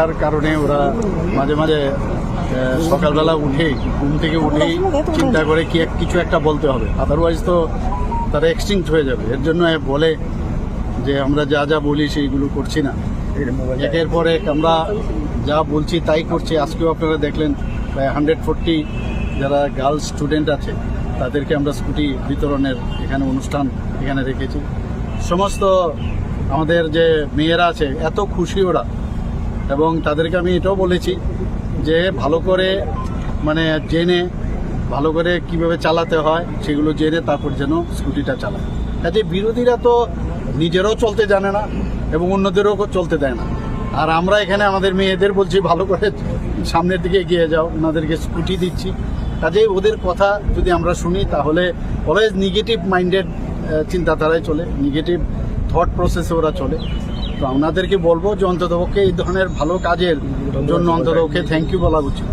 তার কারণে ওরা মাঝে মাঝে সকালবেলা উঠেই, ঘুম থেকে উঠেই চিন্তা করে কি এক- কিছু একটা বলতে হবে। আদারওয়াইজ তো তারা এক্সটিংক্ট হয়ে যাবে। এর জন্য বলে যে আমরা যা যা বলি সেইগুলো করছি না। একের পর এক আমরা যা বলছি তাই করছি। আজকেও আপনারা দেখলেন প্রায় হান্ড্রেড ফোরটি যারা গার্লস স্টুডেন্ট আছে, তাদেরকে আমরা স্কুটি বিতরণের এখানে অনুষ্ঠান এখানে রেখেছি। সমস্ত আমাদের যে মেয়েরা আছে, এত খুশি ওরা। এবং তাদেরকে আমি এটাও বলেছি যে ভালো করে মানে জেনে, ভালো করে কীভাবে চালাতে হয় সেগুলো জেনে তারপর যেন স্কুটিটা চালায়। কাজে বিরোধীরা তো নিজেরাও চলতে জানে না এবং অন্যদেরও চলতে দেয় না। আর আমরা এখানে আমাদের মেয়েদের বলছি, ভালো করে সামনের দিকে এগিয়ে যাও, ওনাদেরকে স্কুটি দিচ্ছি। কাজে ওদের কথা যদি আমরা শুনি, তাহলে অলওয়েজ নেগেটিভ মাইন্ডেড চিন্তাধারায় চলে নেগেটিভ থট প্রসেসে ওরা চলে। তো আপনাদেরকে বলবো যে অন্ততপক্ষে এই ধরনের ভালো কাজের জন্য অন্ততপক্ষে থ্যাংক ইউ বলা উচিত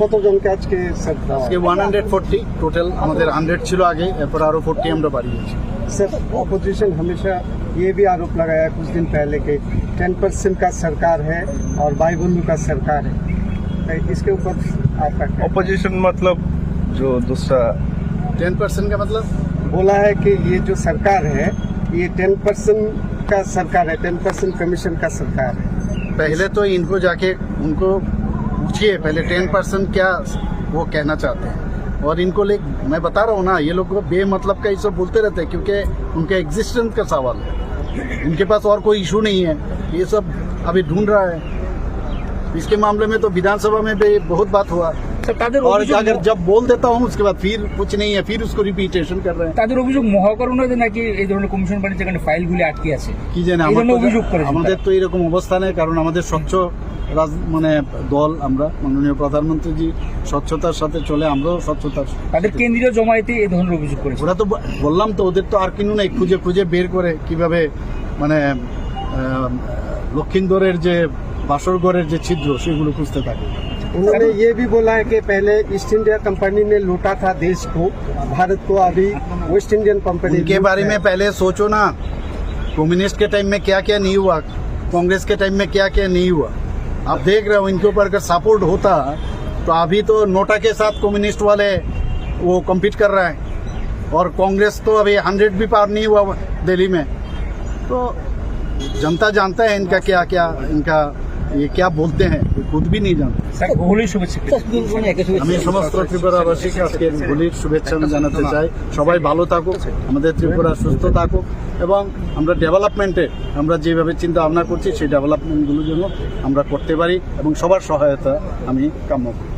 কতজনকে আজকে স্যার দেওয়া আজকে ওয়ান হান্ড্রেড ফোরটি টোটাল আমাদের হান্ড্রেড ছিল আগে এরপর আরও ফোরটি আমরা বাড়িয়েছি सर ऑपोजिशन हमेशा ये भी आरोप लगाया कुछ दिन पहले कि 10 परसेंट का सरकार है और भाई बंधु का सरकार है तो इसके ऊपर आपका क्या? ऑपोजिशन मतलब जो दूसरा टेन परसेंट का मतलब बोला है कि ये जो सरकार है ये 10 परसेंट का सरकार है टेन परसेंट कमीशन का सरकार है। पहले तो इनको जाके उनको पूछिए, पहले टेन परसेंट क्या वो कहना चाहते हैं। और इनको ले, मैं बता रहा हूँ ना, ये लोग बेमतलब का ये सब बोलते रहते हैं, क्योंकि उनके एग्जिस्टेंस का सवाल है। इनके पास और कोई इशू नहीं है। ये सब अभी ढूंढ रहा है। इसके मामले में तो विधानसभा में भी बहुत बात हुआ। তাদের और অভিযোগ अगर जब बोल देता हूँ उसके बाद फिर कुछ नहीं है फिर उसको रिपीटेशन कर रहे हैं তাদের অভিযোগ মহাকরণে নাকি এই ধরনের কমিশন বানিয়ে যেখানে ফাইলগুলি আটকে আছে কি জানে এই আমার জন্য তো- অভিযোগ করেছেন আমাদের তো এরকম অবস্থা নেই কারণ আমাদের স্বচ্ছ রাজ মানে দল আমরা মাননীয় প্রধানমন্ত্রীজি স্বচ্ছতার সাথে চলে আমরাও স্বচ্ছতার তাদের কেন্দ্রীয় জমায়েতে এই ধরনের অভিযোগ করেছে ওরা তো ব- বললাম তো ওদের তো আর কিনু নেই খুঁজে খুঁজে বের করে কিভাবে মানে আহ, লক্ষিন্দরের যে বাসরগড়ের যে ছিদ্র সেগুলো খুঁজতে থাকে उन्होंने ये भी बोला है कि पहले ईस्ट इंडिया कंपनी ने लूटा था देश को भारत को अभी वेस्ट इंडियन कंपनी के बारे में पहले सोचो ना कम्युनिस्ट के टाइम में क्या क्या नहीं हुआ कांग्रेस के टाइम में क्या क्या नहीं हुआ। आप देख रहे हो इनके ऊपर अगर सपोर्ट होता तो अभी तो नोटा के साथ कम्युनिस्ट वाले वो कम्पीट कर रहा है। और कांग्रेस तो अभी हंड्रेड भी पार नहीं हुआ दिल्ली में। तो जनता जानता है इनका क्या क्या इनका ये क्या बोलते हैं ये खुद भी नहीं जानते স্যার হোলির শুভেচ্ছা আমি সমস্ত ত্রিপুরাবাসীকে আজকে হোলির শুভেচ্ছা আমি জানাতে চাই সবাই ভালো থাকুক আমাদের ত্রিপুরা সুস্থ থাকুক এবং আমরা ডেভেলপমেন্টে আমরা যেভাবে চিন্তা ভাবনা করছি সেই ডেভেলপমেন্টগুলো যেন আমরা করতে পারি এবং সবার সহায়তা আমি কাম্য করি থ্যাংক ইউ